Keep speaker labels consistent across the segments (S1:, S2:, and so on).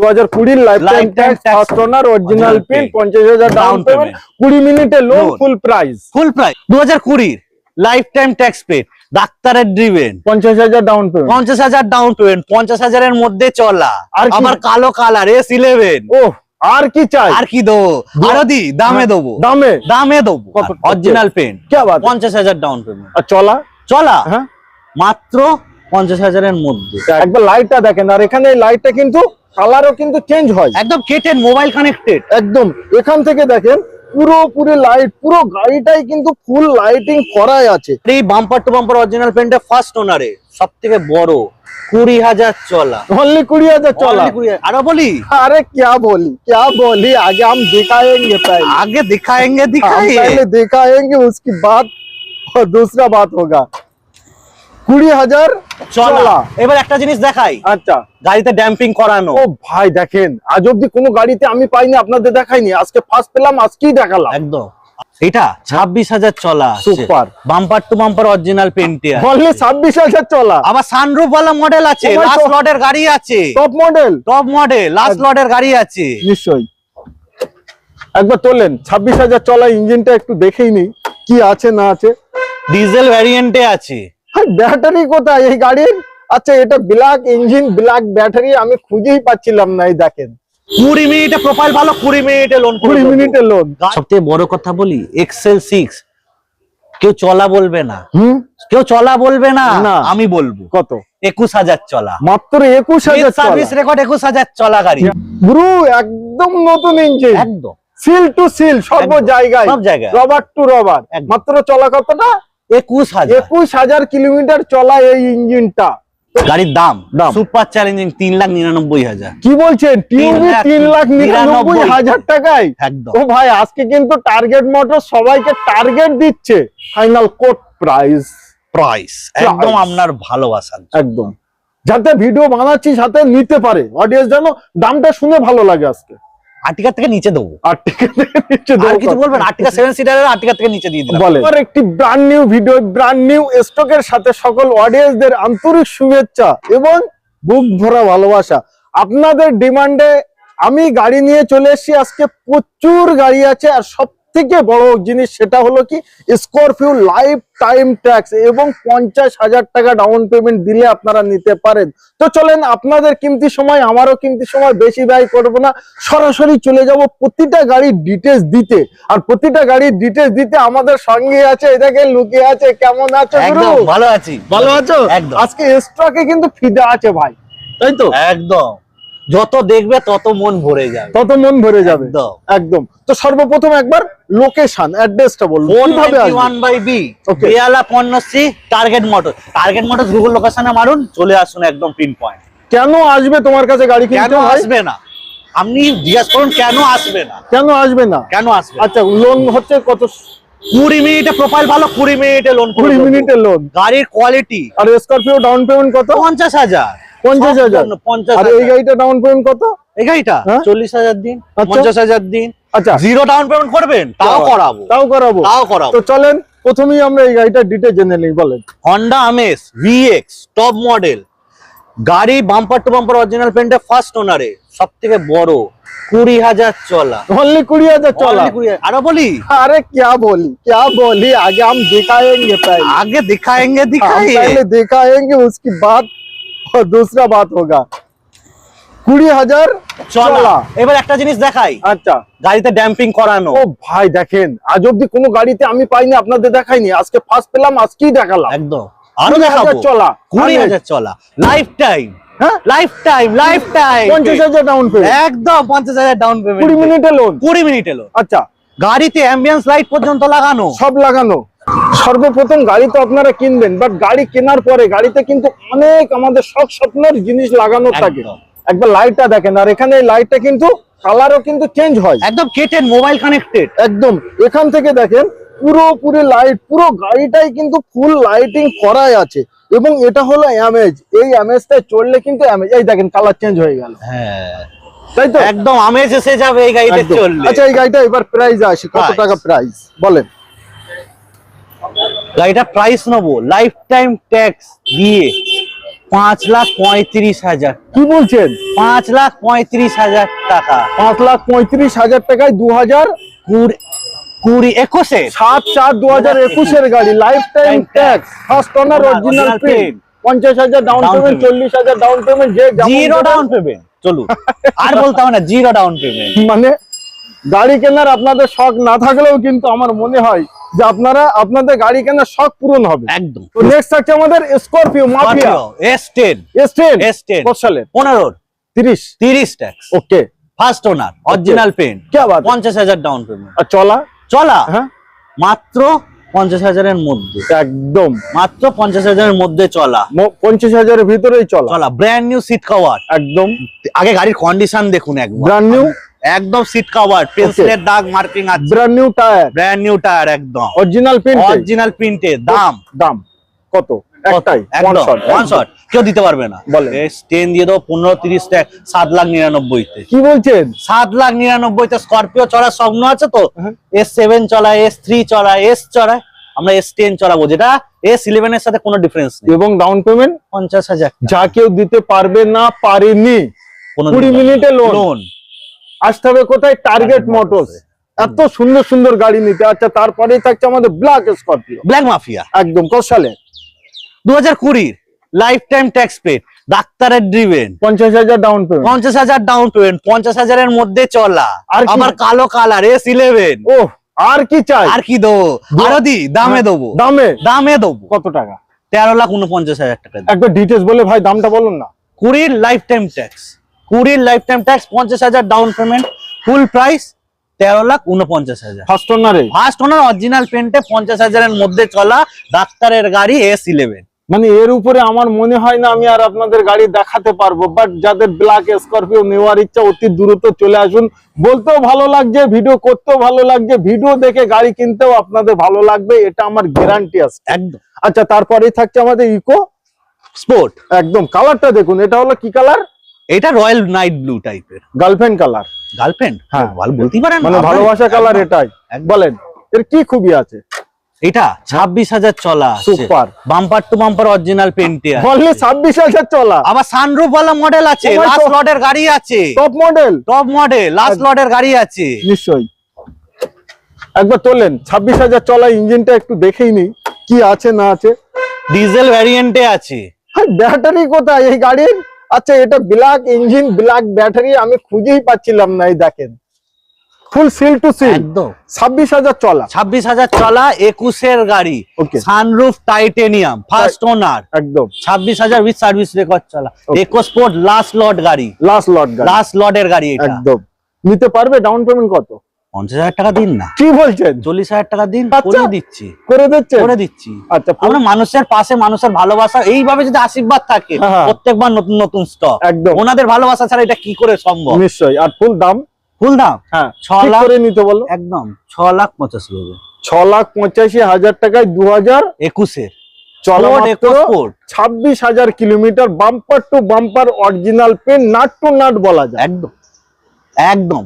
S1: দু হাজার কুড়ির লাইফ টাইম ট্যাক্স অরিজিনাল পিন ডাউন পেমেন্ট মিনিটে
S2: loan full price full price life time tax paid ডাক্তারের driven down payment down payment মধ্যে চলা।
S1: আর কি?
S2: কালো কালার এস ইলেভেন
S1: ও আর কি চাই?
S2: আর কি দেবো? আরও দি দামে
S1: হ্যাঁ,
S2: দেবো।
S1: দামে।
S2: দামে দেবো। অরিজিনাল পেন পঞ্চাশ হাজার ডাউন পেমেন্ট
S1: আর চলা?
S2: চলা?
S1: হ্যাঁ।
S2: মাত্র পঞ্চাশ হাজারের মধ্যে
S1: একবার লাইটটা দেখেন আর এখানে এই লাইটটা কিন্তু কালারও কিন্তু চেঞ্জ হয়
S2: একদম কেটেন মোবাইল কানেক্টেড
S1: একদম এখান থেকে দেখেন পুরোপুরি লাইট পুরো গাড়িটাই কিন্তু ফুল লাইটিং করাই আছে
S2: এই বাম্পার টু বাম্পার অরিজিনাল পেনটা ফার্স্ট ওনারে সব থেকে বড় কুড়ি হাজার চলা
S1: অনলি কুড়ি হাজার চলা
S2: Only 20,000 আরো বলি
S1: अरे क्या बोली क्या बोली आगे हम दिखाएंगे पहले
S2: আগে दिखाएंगे
S1: हम
S2: दिखाइए
S1: पहले दिखाएंगे उसकी बात और दूसरा बात होगा কুড়ি হাজার
S2: চলা। এবার একটা জিনিস দেখাই।
S1: আচ্ছা।
S2: গাড়িতে ড্যাম্পিং করানো।
S1: ও ভাই দেখেন আজ অব্দি কোনো গাড়িতে আমি পাইনি আপনাদের দেখাইনি। আজকে ফার্স্ট পেলাম আজকেই দেখালাম।
S2: একদম। এটা ছাব্বিশ হাজার চলা
S1: Super.
S2: Bumper to bumper
S1: original ছাব্বিশ হাজার চলা।
S2: আবার সানরুফ ওয়ালা মডেল আছে।
S1: Oh
S2: last. লটের গাড়ি আছে।
S1: Top model
S2: top model last লটের গাড়ি আছে।
S1: নিশ্চয়ই। একবার তোলেন ছাব্বিশ হাজার চলা ইঞ্জিনটা একটু দেখেই নি। কি আছে না আছে?
S2: ডিজেল ভ্যারিয়েন্টে আছে।
S1: ব্যাটারি কোথায়? এই গাড়ির আচ্ছা এটা ব্ল্যাক ইঞ্জিন ব্ল্যাক ব্যাটারি আমি খুঁজেই পাচ্ছিলাম না এই দেখেন।
S2: কুড়ি মিনিটে প্রোফাইল ভালো কুড়ি মিনিটে লোন
S1: কুড়ি মিনিটের লোন
S2: সবথেকে বড় কথা বলি এক্সেল সিক্স কেউ চলা বলবে না।
S1: হুম?
S2: কেউ চলা বলবে না। আমি বলব।
S1: কত?
S2: একুশ হাজার চলা।
S1: মাত্র একুশ হাজার
S2: সার্ভিস রেকর্ড একুশ হাজার চলা গাড়ি।
S1: ব্রু একদম নতুন ইঞ্জিন
S2: একদম।
S1: সিল টু সিল সর্ব
S2: একদম।
S1: জায়গায়।
S2: সব জায়গায়।
S1: Rubber to
S2: rubber.
S1: মাত্র চলা কতটা?
S2: একুশ হাজার।
S1: একুশ হাজার কিলোমিটার চলা এই ইঞ্জিনটা।
S2: গাড়ির দাম?
S1: দাম।
S2: সুপার চ্যালেঞ্জিং তিন লাখ নিরানব্বই হাজার।
S1: কি বলছেন? টিউবি তিন লাখ নিরানব্বই
S2: নিরানব্বই।
S1: হাজার টাকায়?
S2: একদম।
S1: ও ভাই আজকে কিন্তু টার্গেট মোটর সবাইকে টার্গেট দিচ্ছে। ফাইনাল কোট প্রাইস
S2: প্রাইস একদম আপনার ভালোবাসা
S1: একদম। যাতে ভিডিও বানাচ্ছি সাথে নিতে পারে। অডিয়েন্স যেন দামটা শুনে ভালো লাগে আজকে।
S2: আর্টিকার থেকে নিচে দেবো।
S1: আর টিকিট নিচ্ছে
S2: আর কিছু বলবেন? আর্টিকা সেভেন সিটারের আর্টিকার থেকে নিচে দিয়ে দিলাম।
S1: বলে একটি brand new video brand new স্টকের সাথে সকল অডিয়েন্সদের আন্তরিক শুভেচ্ছা এবং বুক ভরা ভালোবাসা। আপনাদের ডিমান্ডে আমি গাড়ি নিয়ে চলে এসেছি। আজকে প্রচুর গাড়ি আছে আর সব থেকে বড় জিনিস সেটা হলো কি স্করপিও লাইফ টাইম ট্যাক্স এবং পঞ্চাশ হাজার টাকা ডাউন পেমেন্ট দিলে আপনারা নিতে পারেন। তো চলেন আপনাদের কিমতি সময় আমারও কিমতি সময় বেশি ব্যয় করব না। সরাসরি চলে যাব প্রতিটা গাড়ির ডিটেলস দিতে। আর প্রতিটা গাড়ির ডিটেলস দিতে আমাদের সঙ্গে আছে এটাকে লুকিয়ে আছে কেমন আছো
S2: ভালো আছি।
S1: ভালো আছো? আজকে স্টকে কিন্তু ফিদা আছে ভাই তাই তো?
S2: একদম। যত দেখবে তত মন ভরে যাবে।
S1: তত মন ভরে যাবে।
S2: একদম।
S1: তো সর্বপ্রথম একবার লোকেশন অ্যাড্রেসটা বলুন। কীভাবে আসবে?
S2: One by
S1: B.
S2: Behala Parnashree target motor target motor Google লোকেশনে মারুন চলে আসুন একদম পিন পয়েন্ট
S1: কেন আসবে তোমার কাছে গাড়ি
S2: কেন
S1: কিনতে ভাই?
S2: আসবে না? আপনি জিজ্ঞেস করুন কেন আসবে না?
S1: কেন আসবে না?
S2: কেন আসবে
S1: আচ্ছা লোন হচ্ছে কত?
S2: কুড়ি মিনিটে প্রোফাইল ভালো কুড়ি মিনিটে লোন
S1: কুড়ি মিনিটের লোন
S2: গাড়ির কোয়ালিটি
S1: আর স্করপিও ডাউন পেমেন্ট কত?
S2: পঞ্চাশ হাজার।
S1: পঞ্চাশ হাজার
S2: সম্পূর্ণ পঞ্চাশ
S1: আর এই
S2: হাজার
S1: গাড়িটা ডাউন পেমেন্ট কত
S2: এই গাড়িটা
S1: হ্যাঁ?
S2: চল্লিশ হাজার দিন
S1: আচ্ছা।
S2: পঞ্চাশ হাজার দিন
S1: আচ্ছা
S2: জিরো ডাউন পেমেন্ট করবেন তাও করাবো
S1: তাও করাবো
S2: তাও করাবো
S1: তো চলেন প্রথমেই আমরা এই গাড়িটা ডিটেল জেনে নিই বলেন
S2: Honda Amaze VX top model গাড়ি bumper to bumper original পেন্টে first ওনারে সব থেকে বড় কুড়ি হাজার চলা
S1: অনলি কুড়ি হাজার চলা
S2: Only 20,000 আরো বলি
S1: अरे क्या बोली क्या बोली आगे हम दिखाएंगे पहले
S2: আগে दिखाएंगे
S1: हम
S2: दिखाइए
S1: पहले दिखाएंगे उसकी बात और दूसरा बात होगा কুড়ি হাজার
S2: চলা
S1: চলা
S2: এবার একটা জিনিস দেখাই
S1: আচ্ছা
S2: গাড়িতে ড্যাম্পিং করানো
S1: ও ভাই দেখেন আজ অব্দি কোনো গাড়িতে আমি পাইনি আপনাদের দেখাইনি আজকে ফার্স্ট পেলাম আজকেই দেখালাম
S2: একদম আরো
S1: কুড়ি
S2: দেখাবো
S1: হাজার চলা
S2: কুড়ি
S1: মানে
S2: হাজার চলা লাইফ টাইম
S1: হ্যাঁ
S2: লাইফ টাইম লাইফ টাইম
S1: পঞ্চাশ হাজার ডাউন পেমেন্ট
S2: একদম পঞ্চাশ হাজার ডাউন
S1: কুড়ি
S2: পেমেন্ট
S1: মিনিটে লোন
S2: কুড়ি মিনিট এলো
S1: আচ্ছা
S2: গাড়িতে অ্যাম্বিয়েন্স লাইট পর্যন্ত লাগানো
S1: সব লাগানো সর্বপ্রথম গাড়ি তো আপনারা কিনবেন বাট গাড়ি কেনার পরে গাড়িতে কিন্তু অনেক আমাদের সব স্বপ্নের জিনিস লাগানো থাকে। একবার লাইটটা দেখেন আর এখানে লাইটটা কিন্তু কালারও কিন্তু চেঞ্জ হয়।
S2: একদম কেটেন মোবাইল কানেক্টেড
S1: একদম। এখান থেকে দেখেন পুরোপুরি লাইট পুরো গাড়িটাই কিন্তু ফুল লাইটিং করাই আছে। এবং এটা হলো অ্যামেজ এই অ্যামেজটাই চললে কিন্তু অ্যামেজ এই দেখেন কালার চেঞ্জ হয়ে গেল।
S2: হ্যাঁ।
S1: তাই তো?
S2: একদম আমেজ এসে যাবে এই গাড়িতে চললে।
S1: আচ্ছা এই গাড়িটা এবার প্রাইস আসে। কত টাকা প্রাইস বলেন।
S2: গাড়িটা প্রাইস নেব লাইফ টাইম ট্যাক্স দিয়ে পাঁচ লাখ পঁয়ত্রিশ হাজার।
S1: কি বলছেন?
S2: পাঁচ লাখ পঁয়ত্রিশ হাজার টাকা।
S1: পাঁচ লাখ পঁয়ত্রিশ হাজার টাকায় দু হাজার?
S2: কুড়ি কুড়ি একুশে।
S1: সাত চার দু হাজার একুশের গাড়ি
S2: life
S1: time tax first
S2: Original
S1: original.
S2: Print
S1: পঞ্চাশ হাজার ডাউন পেমেন্ট চল্লিশ হাজার ডাউন পেমেন্ট যে
S2: জিরো ডাউন পেমেন্ট চলুন আর বলতে হবে না জিরো ডাউন পেমেন্ট
S1: মানে গাড়ি কেনার আপনাদের শখ না থাকলেও কিন্তু আমার মনে হয় যে আপনারা আপনাদের গাড়ি কেনার শখ পূরণ হবে।
S2: একদম।
S1: তো নেক্সট থাকছে আমাদের Scorpio mafia
S2: S ten
S1: S ten
S2: S ten
S1: কত সালের?
S2: পনেরো।
S1: তিরিশ।
S2: তিরিশ tax
S1: okay.
S2: First owner original paint
S1: কি বাত
S2: পঞ্চাশ হাজার ডাউন পেমেন্ট
S1: আর চলা?
S2: চলা?
S1: হ্যাঁ।
S2: মাত্র পঞ্চাশ হাজারের মধ্যে।
S1: একদম।
S2: মাত্র পঞ্চাশ হাজারের মধ্যে চলা।
S1: পঞ্চাশ হাজারের ভিতরেই চলা।
S2: চলা। ব্র্যান্ড নিউ সিট কভার
S1: একদম।
S2: আগে গাড়ির কন্ডিশন দেখুন একবার।
S1: ব্র্যান্ড নিউ
S2: একদম সিট কভার পেন্সিলের দাগ মার্কিং আছে।
S1: Brand new tyre
S2: brand new tyre একদম।
S1: অরিজিনাল প্রিন্ট
S2: অরিজিনাল প্রিন্টে দাম।
S1: দাম। কত? একটাই
S2: ওয়ান শট কেউ দিতে পারবে না। টেন দিয়ে দাও পনেরো তিরিশ সাত লাখ
S1: কি বলছেন?
S2: সাত লাখ নিরানব্বইতে স্করপিও চড়ার স্বপ্ন আছে তো। এস সেভেন চড়ায় এস থ্রি চড়ায় এস চড়ায়। আমরা এস টেন চড়াবো। যেটা এস ইলেভেন এর সাথে কোনো ডিফারেন্স নেই।
S1: এবং ডাউন পেমেন্ট
S2: পঞ্চাশ হাজার
S1: যা কেউ দিতে পারবে না পারেনি। কুড়ি মিনিটে লোন আসতে হবে কোথায়? টার্গেট মোটরস এত সুন্দর সুন্দর গাড়ি নিতে। আচ্ছা তারপরেই থাকছে আমাদের ব্ল্যাক স্করপিও
S2: ব্ল্যাক মাফিয়া
S1: একদম কত সালে?
S2: দু হাজার কুড়ির। লাইফ টাইম ট্যাক্স পেড ডাক্তারের ড্রিভেন
S1: পঞ্চাশ হাজার ডাউন পেমেন্ট
S2: পঞ্চাশ হাজার ডাউন পেমেন্ট পঞ্চাশ হাজারের মধ্যে চলা।
S1: আর
S2: আমার কালো কালার এস ইলেভেন
S1: ও আর কি চাই?
S2: আর কি দেবো? আরও দি দামে
S1: হ্যাঁ।
S2: দেবো
S1: দামে।
S2: দামে দেবো।
S1: কত টাকা?
S2: তেরো লাখ উনপঞ্চাশ হাজার টাকা।
S1: একবার ডিটেলস বলে ভাই দামটা বলুন না।
S2: কুড়ির লাইফ টাইম ট্যাক্স কুড়ির লাইফ টাইম ট্যাক্স পঞ্চাশ হাজার ডাউন পেমেন্ট ফুল প্রাইস তেরো লাখ উনপঞ্চাশ হাজার।
S1: ফার্স্ট ওনারে
S2: ফার্স্ট ওনার অরিজিনাল পেন্টে পঞ্চাশ হাজারের মধ্যে চলা ডাক্তারের গাড়ি এস ইলেভেন
S1: মানে এর উপরে আমার মনে হয় না আমি আর আপনাদের গাড়ি দেখাতে পারব বাট যাদের ব্ল্যাক স্করপিও নেওয়ার ইচ্ছা অতি দ্রুত চলে আসুন। বলতেও ভালো লাগছে ভিডিও করতেও ভালো লাগছে ভিডিও দেখে গাড়ি কিনতেও আপনাদের ভালো লাগবে এটা আমার গ্যারান্টি আছে।
S2: একদম।
S1: আচ্ছা তারপরেই থাকছে আমাদের ইকো
S2: স্পোর্ট
S1: একদম কালারটা দেখুন এটা হলো কি কালার
S2: এটা রয়্যাল নাইট ব্লু টাইপের।
S1: Girlfriend colour.
S2: গার্লফ্রেন্ড?
S1: হ্যাঁ।
S2: ভালো বলতেই পারেন
S1: মানে ভালোবাসা কালার। এটাই। বলেন এর কি খুবই আছে?
S2: এটা ছাব্বিশ হাজার চলা
S1: super.
S2: Bumper to bumper original পেন্টে
S1: বললে ছাব্বিশ হাজার চলা।
S2: আবার সানরুফ ওয়ালা মডেল আছে।
S1: Oh
S2: last
S1: God.
S2: লটের গাড়ি আছে।
S1: Top model
S2: top model last লটের গাড়ি আছে।
S1: নিশ্চয়ই। একবার তোলেন ছাব্বিশ হাজার চলা ইঞ্জিনটা একটু দেখেই নি কি আছে না আছে।
S2: ডিজেল ভ্যারিয়েন্টে আছে।
S1: আর ব্যাটারি কোথায়? এই গাড়ির আচ্ছা এটা ব্ল্যাক ইঞ্জিন ব্ল্যাক ব্যাটারি আমি খুঁজেই পাচ্ছিলাম না এই দেখেন। ফুল সিল টু সিল
S2: একদম।
S1: ছাব্বিশ হাজার চলা।
S2: ছাব্বিশ হাজার চলা একুশের গাড়ি. সানরুফ টাইটেনিয়াম ফার্স্ট ওনার
S1: একদম।
S2: ছাব্বিশ হাজার উইথ সার্ভিস রেকর্ড চলা. স্পোর্ট লাস্ট লট গাড়ি।
S1: লাস্ট লট গাড়ি।
S2: লাস্ট লটের গাড়ি এটা।
S1: একদম। নিতে পারবে ডাউন পেমেন্ট কত?
S2: পঞ্চাশ হাজার টাকা দিন না।
S1: কি বলছেন?
S2: চল্লিশ হাজার টাকা দিন
S1: আচ্ছা।
S2: করে দিচ্ছি।
S1: করে দিচ্ছে
S2: করে দিচ্ছি।
S1: আচ্ছা
S2: আমরা মানুষের পাশে মানুষের ভালোবাসা এইভাবে যদি আশীর্বাদ থাকে
S1: হ্যাঁ।
S2: প্রত্যেকবার নতুন নতুন স্টক
S1: একদম।
S2: ওনাদের ভালোবাসা ছাড়া এটা কি করে সম্ভব?
S1: নিশ্চয়ই। আর ফুল দাম?
S2: ফুল দাম?
S1: হ্যাঁ
S2: ছ লাখ
S1: করে নিতে বলো।
S2: একদম ছ লাখ
S1: ছ লাখ পঁচাশি হাজার টাকায় দু হাজার
S2: একুশের।
S1: ছাব্বিশ হাজার kilometre bumper to bumper original pen nut to nut বলা যায়।
S2: একদম একদম।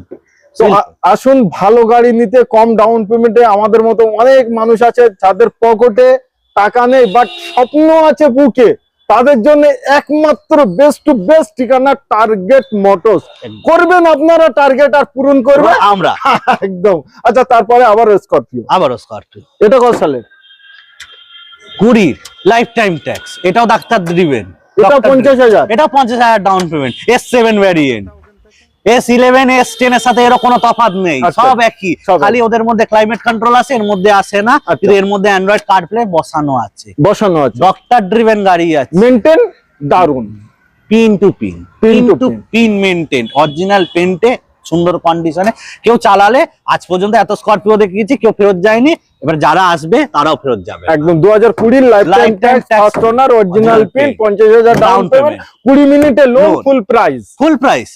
S1: আসুন ভালো গাড়ি নিতে কম ডাউন পেমেন্টে আমাদের মতো অনেক মানুষ আছে যাদের পকেটে টাকা নেই বাট স্বপ্ন আছে বুকে। তাদের জন্য একমাত্র বেস্ট টু বেস্ট ঠিকানা টার্গেট মোটরস করবেন আপনারা টার্গেট আর পূরণ করবে।
S2: আমরা
S1: একদম। আচ্ছা তারপরে আবার স্করপিও
S2: আবার স্করপিও
S1: এটা কত সালের
S2: কুড়ির লাইফ টাইম ট্যাক্স এটাও ডাক্তার দিবেন।
S1: এটা পঞ্চাশ হাজার।
S2: এটা পঞ্চাশ হাজার down payment S seven variant S eleven S ten এর সাথে এর কোনো তফাৎ নেই।
S1: আচ্ছা।
S2: সব একই। খালি ওদের মধ্যে ক্লাইমেট কন্ট্রোল আছে এর মধ্যে আসে না
S1: আচ্ছা।
S2: কিন্তু এর মধ্যে অ্যান্ড্রয়েড কার্ড প্লে বসানো আছে।
S1: বসানো আছে।
S2: ডক্টর ড্রিভেন গাড়ি আছে।
S1: মেনটেন
S2: দারুণ pin to
S1: pin
S2: pin
S1: to pin
S2: maintain original পেন্টে সুন্দর কন্ডিশনে কেউ চালালে আজ পর্যন্ত এত স্করপিও দেখিয়েছি কেউ ফেরত যায়নি। এবার যারা আসবে তারাও ফেরত যাবে।
S1: একদম দু হাজার কুড়ির
S2: life
S1: time first owner
S2: original
S1: pin পঞ্চাশ হাজার ডাউন পেমেন্ট কুড়ি মিনিটে
S2: loan
S1: full price
S2: full price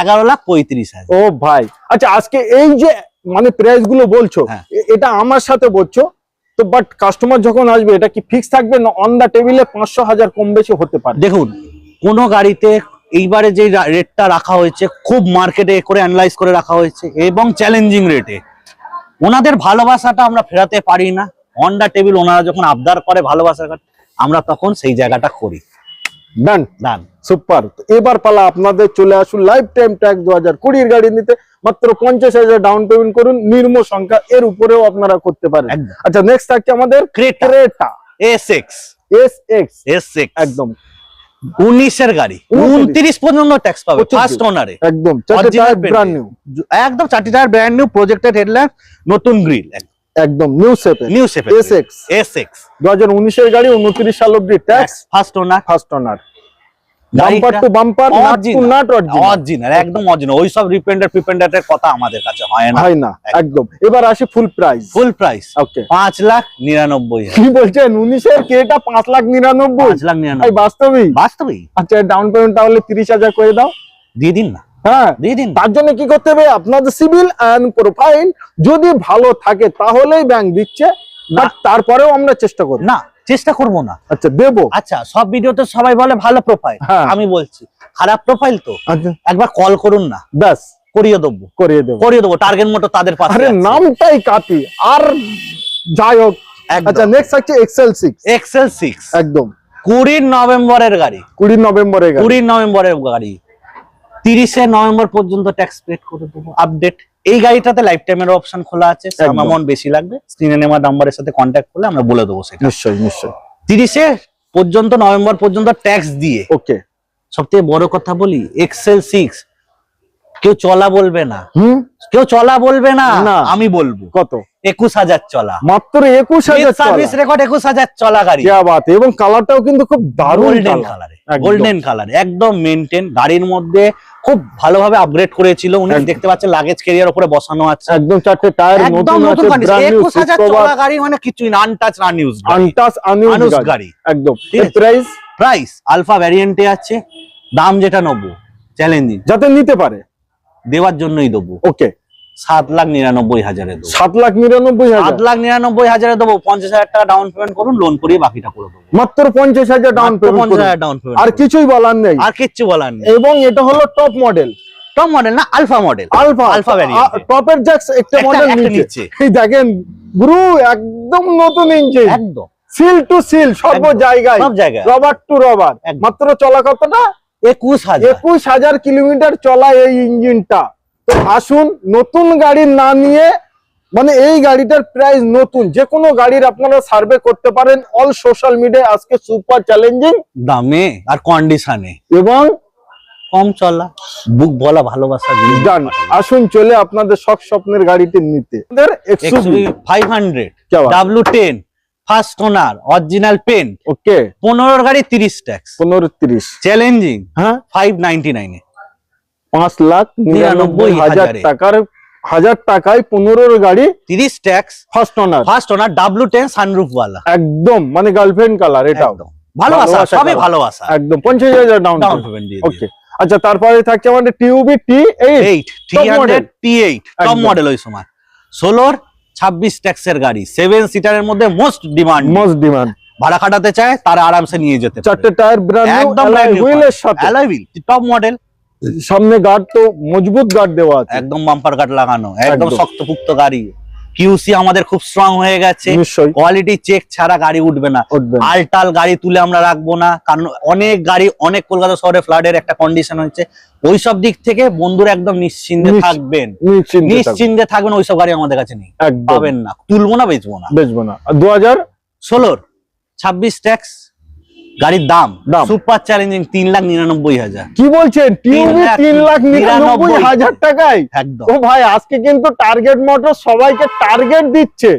S2: এগারো লাখ পঁয়ত্রিশ হাজার।
S1: ও ভাই আচ্ছা আজকে এই যে মানে প্রাইসগুলো বলছো
S2: হ্যাঁ।
S1: এটা আমার সাথে বলছো তো বাট কাস্টমার যখন আসবে এটা কি ফিক্স থাকবে না অন দা টেবিলে পাঁচশো হাজার কম বেশি হতে পারে?
S2: দেখুন কোন গাড়িতে এইবারে যে রেটটা রাখা হয়েছে খুব মার্কেটে করে অ্যানালাইজ করে রাখা হয়েছে এবং চ্যালেঞ্জিং রেটে ওনাদের ভালোবাসাটা আমরা ফেরাতে পারি না। অন দা টেবিল ওনারা যখন আবদার করে ভালোবাসার আমরা তখন সেই জায়গাটা করি।
S1: ডান
S2: ডান
S1: সুপার এবার পালা আপনাদের চলে আসুন লাইফ টাইম ট্যাক্স দু হাজার কুড়ির গাড়ি নিতে। মাত্র পঞ্চাশ হাজার ডাউন পেমেন্ট করুন নির্ম সংখ্যা এর উপরেও আপনারা করতে পারেন। আচ্ছা নেক্সট থাকছে আমাদের Creta.
S2: S X
S1: S X
S2: S X
S1: একদম।
S2: উনিশের গাড়ি।
S1: 29
S2: উনত্রিশ পর্যন্ত ট্যাক্স পাবে
S1: 25
S2: ফার্স্ট ওনারে
S1: একদম চারটি ব্র্যান্ড নিউ
S2: একদম চারটি tyre brand new projected headlamp নতুন গ্রিল
S1: একদম নিউ শেপে
S2: নিউ শেপে
S1: এস এক্স
S2: এস এক্স
S1: দু উনিশের গাড়ি উনত্রিশ সাল অব্দি tax
S2: first owner
S1: first owner bumper to bumper nut to nut original
S2: original একদম অরিজিনাল ওই সব রিপেন্ডার ফিপেন্ডারের কথা আমাদের কাছে হয় না।
S1: হয় না একদম। এবার আসি ফুল প্রাইস
S2: ফুল প্রাইস
S1: ওকে
S2: পাঁচ লাখ।
S1: কি বলছেন? কেটা লাখ নিরানব্বই?
S2: পাঁচ লাখ বাস্তবেই?
S1: আচ্ছা ডাউন পেমেন্ট তাহলে তিরিশ হাজার করে দাও।
S2: দিয়ে দিন না।
S1: হ্যাঁ।
S2: দিয়ে দিন।
S1: তার জন্য কি করতে হবে? আপনাদের সিভিল প্রোফাইল যদি ভালো থাকে তাহলেই ব্যাংক দিচ্ছে। বাট তারপরেও আমরা চেষ্টা করব।
S2: না। চেষ্টা করব না।
S1: আচ্ছা দেবো?
S2: আচ্ছা সব ভিডিওতে সবাই বলে ভালো প্রোফাইল
S1: হ্যাঁ।
S2: আমি বলছি খারাপ প্রোফাইল তো?
S1: আচ্ছা।
S2: একবার কল করুন না।
S1: ব্যাস।
S2: করিয়ে দেবো।
S1: করিয়ে দেবো।
S2: করিয়ে দেবো টার্গেট মতো তাদের পাশে
S1: আরে নামটাই কাপি। আর যাই হোক আচ্ছা নেক্সট হচ্ছে এক্সেল সিক্স
S2: এক্সেল সিক্স
S1: একদম।
S2: কুড়ি নভেম্বরের গাড়ি।
S1: কুড়ি নভেম্বরে গেল
S2: কুড়ি নভেম্বরের গাড়ি। তিরিশে নভেম্বর পর্যন্ত ট্যাক্স পেড করে দেবো আপডেট এই গাড়িটাতে লাইফ টাইমের অপশন খোলা আছে। অ্যামাউন্ট বেশি লাগবে। স্ক্রিনে নেওয়া নাম্বারের সাথে কন্ট্যাক্ট করলে আমরা বলে দেবো সেটা।
S1: নিশ্চয়ই নিশ্চয়ই।
S2: তিরিশে পর্যন্ত নভেম্বর পর্যন্ত ট্যাক্স দিয়ে।
S1: ওকে।
S2: সবথেকে বড় কথা বলি এক্সেল সিক্স কেউ চলা বলবে না। কেউ চলা বলবে না। আমি বলব।
S1: কত?
S2: একুশ হাজার চলা।
S1: মাত্র একুশ হাজার
S2: সার্ভিস রেকর্ড একুশ হাজার চলা গাড়ি।
S1: এবং কালারটাও কিন্তু খুব দারুণ
S2: গোল্ডেন
S1: কালার
S2: গোল্ডেন কালার একদম মেনটেন গাড়ির মধ্যে খুব ভালোভাবে আপগ্রেড করেছিল। উনি দেখতে পাচ্ছেন লাগেজ ক্যারিয়ার উপরে বসানো আছে।
S1: একদম চারটে টায়ার নতুন
S2: নতুন
S1: আছে
S2: গাড়ি মানে কিছুই না আনটাচ আনইউজ
S1: আনটাচ আনইউজ গাড়ি। একদম। প্রাইস
S2: প্রাইস আলফা ভ্যারিয়েন্টে আছে। দাম যেটা নেব চ্যালেঞ্জিং
S1: যাতে নিতে পারে।
S2: দেওয়ার জন্যই দেবো।
S1: ওকে
S2: সাত লাখ নিরানব্বই হাজারে দেবো।
S1: সাত লাখ নিরানব্বই
S2: সাত লাখ নিরানব্বই হাজারে দেবো পঞ্চাশ হাজার টাকা ডাউন পেমেন্ট করুন লোন করিয়ে বাকিটা করে দেবো।
S1: মাত্র পঞ্চাশ হাজার ডাউন পেমেন্ট
S2: পঞ্চাশ হাজার ডাউন পেমেন্ট
S1: আর কিছুই বলার নেই।
S2: আর কিচ্ছু বলার নেই।
S1: এবং এটা হলো টপ মডেল
S2: টপ মডেল না আলফা মডেল
S1: আলফা
S2: আলফা
S1: টপের জ্যাক্স একটা মডেল
S2: একটা
S1: নিচে।
S2: নিচে।
S1: এই দেখেন ব্রু একদম নতুন ইঞ্জিন
S2: একদম।
S1: সিল টু সিল সর্ব জায়গায়।
S2: সব জায়গায়।
S1: Rubber to
S2: rubber.
S1: মাত্র চলা কতটা?
S2: একুশ হাজার।
S1: একুশ হাজার কিলোমিটার চলা এই ইঞ্জিনটা তো আসুন নতুন গাড়ি না নিয়ে মানে এই গাড়িটার প্রাইস নতুন। যে কোনো গাড়ির আপনারা সার্ভে করতে পারেন অল সোশ্যাল মিডিয়া আজকে সুপার চ্যালেঞ্জিং
S2: দামে আর কন্ডিশনে
S1: এবং
S2: কম চলা বুক বলা ভালোবাসা
S1: ডান আসুন চলে আপনাদের সব স্বপ্নের গাড়িটি নিতে। Five hundred
S2: W ten first owner original pen
S1: okay
S2: পনেরোর গাড়ি তিরিশ ট্যাক্স
S1: পনেরো তিরিশ।
S2: চ্যালেঞ্জিং
S1: হ্যাঁ।
S2: ফাইভ নাইনটি নাইনে
S1: পাঁচ লাখ নিরানব্বই হাজার টাকার হাজার টাকায় পনেরোর গাড়ি
S2: তিরিশ tax
S1: first owner
S2: first owner W ten sunroof ওয়ালা
S1: একদম মানে গার্লফ্রেন্ড কালার এটাও।
S2: ভালোবাসা
S1: ভালোবাসা
S2: ভালোবাসা।
S1: একদম পঞ্চাশ হাজার ডাউন
S2: ডাউন পেমেন্ট দিয়ে
S1: ওকে আচ্ছা তারপরে থাকছে আমাদের
S2: TUV T
S1: eight
S2: eight
S1: three
S2: hundred T eight
S1: top
S2: model ওই সময়। ষোলোর ছাব্বিশ ট্যাক্সের গাড়ি। সেভেন সিটারের মধ্যে মোস্ট ডিমান্ড
S1: মোস্ট ডিমান্ড
S2: ভাড়া খাটাতে চায় তারা আরামসে নিয়ে যেতে
S1: চারটে টায়ার ব্র্যান্ড
S2: একদম
S1: হুইলের সাথে।
S2: অ্যালয় টপ মডেল
S1: সামনে গার্ড তো মজবুত গার্ড দেওয়া আছে।
S2: একদম বাম্পার গার্ড লাগানো একদম। শক্তপুক্ত গাড়ি। কিউসি আমাদের খুব স্ট্রং হয়ে গেছে। কোয়ালিটি চেক ছাড়া গাড়ি উঠবে না। আলটাল গাড়ি তুলে আমরা রাখব না কারণ অনেক গাড়ি অনেক কলকাতা শহরে ফ্লাডের একটা কন্ডিশন হচ্ছে ওইসব দিক থেকে বন্ধুরা একদম নিশ্চিন্তে থাকবেন।
S1: নিশ্চিন্তে
S2: থাকবেন। ওইসব গাড়ি আমাদের কাছে নেই। পাবেন না। তুলবো না বেচবো না।
S1: বেচবো না। দু হাজার
S2: ষোলোর ছাব্বিশ ট্যাক্স গাড়ির দাম। সুপার চ্যালেঞ্জিং তিন লাখ নিরানব্বই হাজার।
S1: কি বলছেন? টিউবি তিন লাখ নিরানব্বই। হাজার টাকায়?
S2: একদম।
S1: ও ভাই আজকে কিন্তু টার্গেট মোটর সবাইকে টার্গেট দিচ্ছে।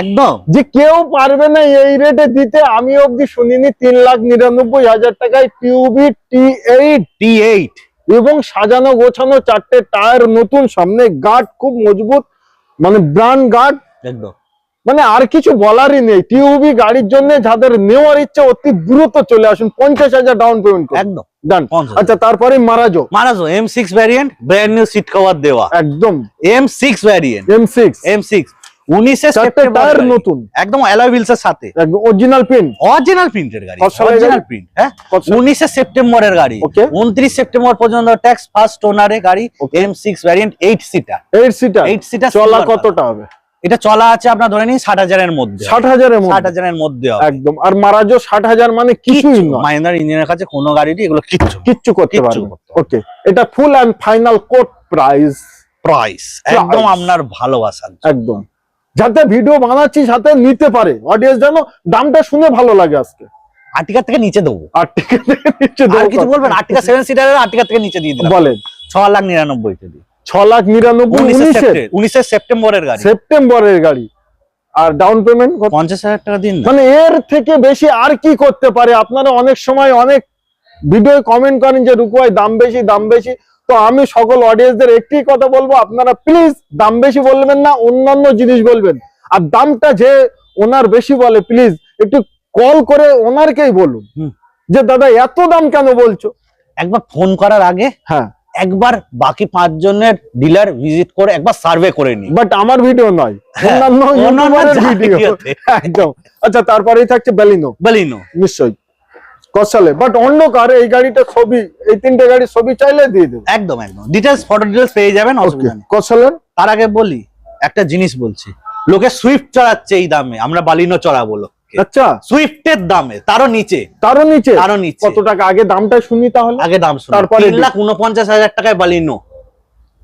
S2: একদম।
S1: যে কেউ পারবে না এই রেটে দিতে আমি অবধি শুনিনি তিন লাখ নিরানব্বই হাজার টাকায় টিউবি টি এইট
S2: টি এইট
S1: এবং সাজানো গোছানো চারটে টায়ার নতুন সামনে গার্ড খুব মজবুত মানে ব্রান্ড গার্ড
S2: একদম।
S1: মানে আর কিছু বলারই নেই। টিউবি গাড়ির জন্য যাদের নেওয়ার ইচ্ছে অতি দ্রুত চলে আসুন। পঞ্চাশ হাজার ডাউন পেমেন্ট
S2: একদম।
S1: ডান আচ্ছা তারপরে Marazzo
S2: Marazzo M six variant brand new seat cover দেওয়া।
S1: একদম।
S2: M six variant
S1: M six
S2: M six উনিশে
S1: টায়ার নতুন।
S2: একদম অ্যালয় এর সাথে।
S1: অরিজিনাল পিন
S2: অরিজিনাল প্রিন্টের গাড়ি। অরিজিনাল প্রিন্ট হ্যাঁ? উনিশে সেপ্টেম্বরের গাড়ি. উনত্রিশ সেপ্টেম্বর পর্যন্ত ট্যাক্স ফার্স্ট ওনারে গাড়ি. M six variant eight seater
S1: eight seater
S2: eight seater
S1: চলা কতটা হবে?
S2: এটা চলা আছে আপনার ধরে নিন ষাট হাজারের মধ্যে।
S1: ষাট হাজারের
S2: ষাট
S1: মধ্যে
S2: হাজারের মধ্যে
S1: একদম। আর মারাজো ষাট হাজার মানে কিছুই
S2: মাহিন্দ্রার ইঞ্জিনের কাছে কোনো গাড়িরই এগুলো কিচ্ছু
S1: কিচ্ছু করতে পারবে। ওকে এটা full and final quote price
S2: price একদম আপনার ভালোবাসা
S1: একদম। যাতে ভিডিও বানাচ্ছি যাতে নিতে পারে। অডিয়েন্স জানো দামটা শুনে ভালো লাগে আজকে।
S2: আর্টিকা থেকে নিচে দেবো।
S1: আর টিকিট নিচে দেবো
S2: আর
S1: কিছু
S2: বলবেন? আর্টিকা সেভেন সিটারের আর্টিকা থেকে নিচে দিয়ে দিলাম।
S1: বলেন।
S2: ছ লাখ নিরানব্বই দিই।
S1: ছ লাখ নিরানব্বই
S2: উনিশে সেপ্টেম্বরের গাড়ি।
S1: সেপ্টেম্বরের গাড়ি। আর ডাউন পেমেন্ট
S2: পঞ্চাশ হাজার টাকা দিন
S1: মানে এর থেকে বেশি আর কি করতে পারে? আপনারা অনেক সময় অনেক ভিডিও কমেন্ট করেন যে রুকুয়াই দাম বেশি দাম বেশি। তো আমি সকল অডিয়েন্সদের একটি কথা বলব আপনারা প্লিজ দাম বেশি বলবেন না অন্যান্য জিনিস বলবেন। আর দামটা যে ওনার বেশি বলে প্লিজ একটু কল করে ওনারকেই বলুন। যে দাদা এত দাম কেন বলছো?
S2: একবার ফোন করার আগে
S1: হ্যাঁ।
S2: একবার বাকি পাঁচ জনের ডিলার ভিজিট করে একবার সার্ভে করে নি
S1: বাট আমার ভিডিও নয়। অন্যান্য
S2: অন্যান্য
S1: ইউটিউবারের ভিডিও একদম। আচ্ছা তারপরেই থাকছে বেলিনো
S2: বলিনো
S1: নিশ্চয়ই। কসালে বাট অন্য কার এই গাড়িটা ছবি এই তিনটে গাড়ি ছবি চাইলে দিয়ে দেবে।
S2: একদম একদম। ডিটেলস ফটো ডিটেলস পেয়ে যাবেন অসুবিধা নেই। তার আগে বলি একটা জিনিস বলছি। লোকে সুইফট চড়াচ্ছে এই দামে। আমরা বালিনো চড়াবো। লোককে
S1: আচ্ছা।
S2: সুইফটের দামে তারও নিচে।
S1: তারও নিচে?
S2: তারও নিচে।
S1: কত টাকা? আগে দামটা শুনি তাহলে।
S2: আগে দাম শুনুন
S1: তারপরে
S2: তিন লাখ উনপঞ্চাশ হাজার টাকায় বালিনো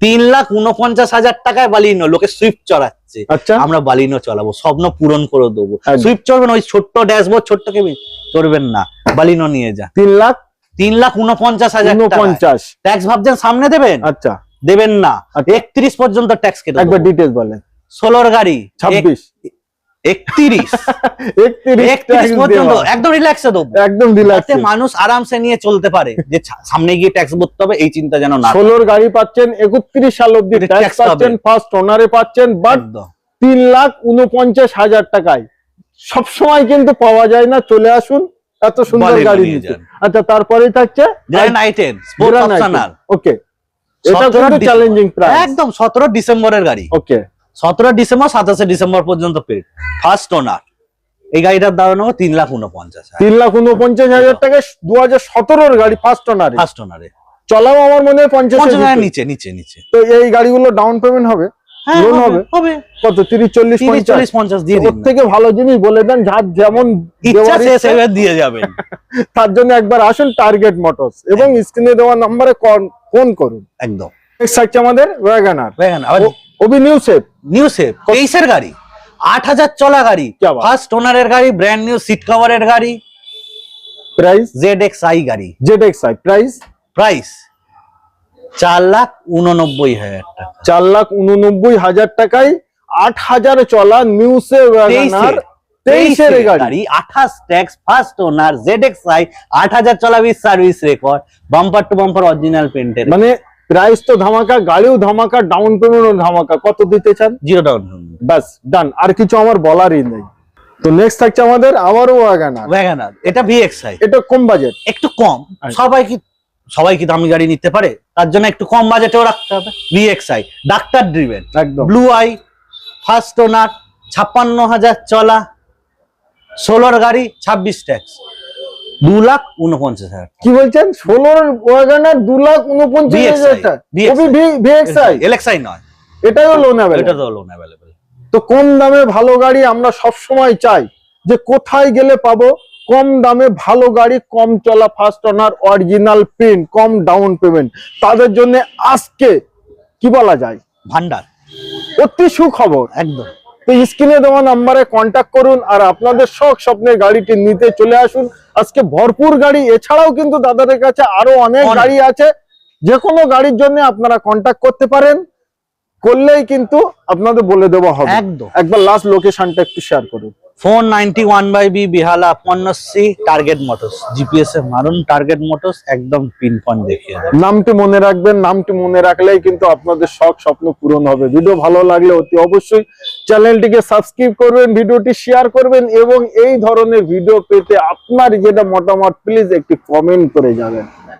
S2: তিন লাখ উনপঞ্চাশ হাজার টাকায় বালিনো লোকে সুইফট চড়াচ্ছে।
S1: আচ্ছা।
S2: আমরা বালিনো চালাবো স্বপ্ন পূরণ করে দেবো। সুইফট চড়বেন ওই ছোট্ট ড্যাশবোর্ড ছোট্ট কেবিন চড়বেন না। বালিনো নিয়ে যা।
S1: তিন লাখ?
S2: তিন লাখ উনপঞ্চাশ হাজার
S1: উনপঞ্চাশ
S2: ট্যাক্স ভাবছেন সামনে দেবেন?
S1: আচ্ছা।
S2: দেবেন না।
S1: আচ্ছা।
S2: একত্রিশ পর্যন্ত ট্যাক্স কেটে
S1: একবার ডিটেলস বলেন।
S2: ষোলোর গাড়ি।
S1: ছাব্বিশ।
S2: মানুষ আরামসে নিয়ে চলতে পারে। যে সামনে গিয়ে ট্যাক্স ভরতে হবে এই চিন্তা যেন না
S1: ষোলোর গাড়ি পাচ্ছেন একত্রিশ সাল অব্দি ট্যাক্স পাচ্ছেন ফার্স্ট ওনারে পাচ্ছেন বাট
S2: একদম।
S1: তিন লাখ উনপঞ্চাশ হাজার টাকায়। সবসময় কিন্তু পাওয়া যায় না চলে আসুন এত সুন্দর গাড়ি
S2: নিয়ে
S1: নিতে। আচ্ছা তারপরে থাকছে ওকে এটা
S2: 17
S1: কিন্তু
S2: ডিসেম্বর।
S1: চ্যালেঞ্জিং প্রাইস
S2: একদম সতেরো ডিসেম্বরের গাড়ি।
S1: ওকে
S2: সতেরো ডিসেম্বর সাতাশে ডিসেম্বর পর্যন্ত পেড ফার্স্ট ওনার এই গাড়িটার দাম নেব তিন লাখ উনপঞ্চাশ
S1: তিন লাখ উনপঞ্চাশ হাজার টাকা দু হাজার সতেরোর গাড়ি ফার্স্ট ওনারে
S2: ফার্স্ট ওনারে
S1: চলাও আমার মনে হয় পঞ্চাশ
S2: নিচে নিচে নিচে।
S1: তো এই গাড়িগুলো ডাউন পেমেন্ট হবে?
S2: হ্যাঁ হবে
S1: হবে? কত
S2: দিয়ে দিন।
S1: থেকে ভালো জিনিস বলে দেন যার যেমন
S2: ইচ্ছা দিয়ে যাবেন।
S1: তার জন্য একবার আসুন টার্গেট মোটরস এবং স্ক্রিনে দেওয়া নাম্বারে ফোন করুন।
S2: একদম।
S1: নেক্সট থাকছে আমাদের ওয়াগানার ওবি নিউ শেপ
S2: নিউ শেপ তেইশের গাড়ি। আট হাজার চলা গাড়ি। ফার্স্ট ওনারের গাড়ি ব্র্যান্ড নিউ সিট কভারের গাড়ি।
S1: প্রাইস
S2: জেড এক্স আই গাড়ি।
S1: Z X I price
S2: price চার লাখ উননব্বই হাজার টাকা।
S1: চার লাখ উননব্বই হাজার টাকায় আট হাজার চলা নিউ শেপ তেইশের। গাড়ি।
S2: আঠাশ tax first owner Z X I আট হাজার চলা service record bumper to bumper original পেন্টের
S1: মানে প্রাইস তো ধামাকা গাড়িও ধামাকা ডাউন পেমেন্টও ধামাকা। কত দিতে চান?
S2: জিরো ডাউন
S1: ব্যাস ডান আর কিছু আমার বলারই নেই। তো নেক্সট থাকছে আমাদের আবারও ওয়াগানার
S2: ওয়াগানার এটা ভিএক্স আই
S1: এটা কম বাজেট
S2: একটু কম।
S1: আচ্ছা।
S2: সবাই কি সবাই কি দামি গাড়ি নিতে পারে? তার জন্য একটু কম বাজেটেও রাখতে হবে। ভিএক্স আই ডাক্তার ড্রিভেন
S1: একদম।
S2: ব্লু আই ফার্স্ট ওনার ছাপ্পান্ন হাজার চলা ষোলোর গাড়ি ছাব্বিশ ট্যাক্স দু লাখ উনপঞ্চাশ হাজার
S1: কি বলছেন? ষোলোর ওয়াগানার দু লাখ উনপঞ্চাশ হাজার
S2: নয়।
S1: এটাও লোন
S2: তো লোন অ্যাভেলেবেল
S1: তো কম দামে ভালো গাড়ি আমরা সব সময় চাই যে কোথায় গেলে পাবো। কম দামে ভালো গাড়ি কম চলা ফার্স্ট ওনার অরিজিনাল প্রিন্ট কম ডাউন পেমেন্ট তাদের জন্য আজকে কি বলা যায়?
S2: ভান্ডার।
S1: অতি সুখবর।
S2: একদম।
S1: তো স্ক্রিনে দেওয়া নাম্বারে কন্ট্যাক্ট করুন আর আপনাদের শখ স্বপ্নের গাড়িটি নিতে চলে আসুন। আজকে ভরপুর গাড়ি এছাড়াও কিন্তু দাদাদের কাছে আরও অনেক
S2: অনেক।
S1: গাড়ি আছে। যে কোনো গাড়ির জন্য আপনারা কন্ট্যাক্ট করতে পারেন। করলেই কিন্তু আপনাদের বলে দেওয়া হবে।
S2: একদম।
S1: একবার লাস্ট লোকেশনটা একটু শেয়ার করুন।
S2: Four ninety one by B Behala target motors GPS মারুন টার্গেট মোটরস একদম পিন পয়েন্ট দেখিয়ে
S1: নামটি মনে রাখবেন, নামটি মনে রাখলেই কিন্তু আপনাদের শখ, স্বপ্ন পূরণ হবে। ভিডিও ভালো লাগলে অতি অবশ্যই চ্যানেলটিকে সাবস্ক্রাইব করবেন, ভিডিওটি শেয়ার করবেন এবং এই ধরনের ভিডিও পেতে আপনার যেটা মতামত প্লিজ একটি কমেন্ট করে যাবেন।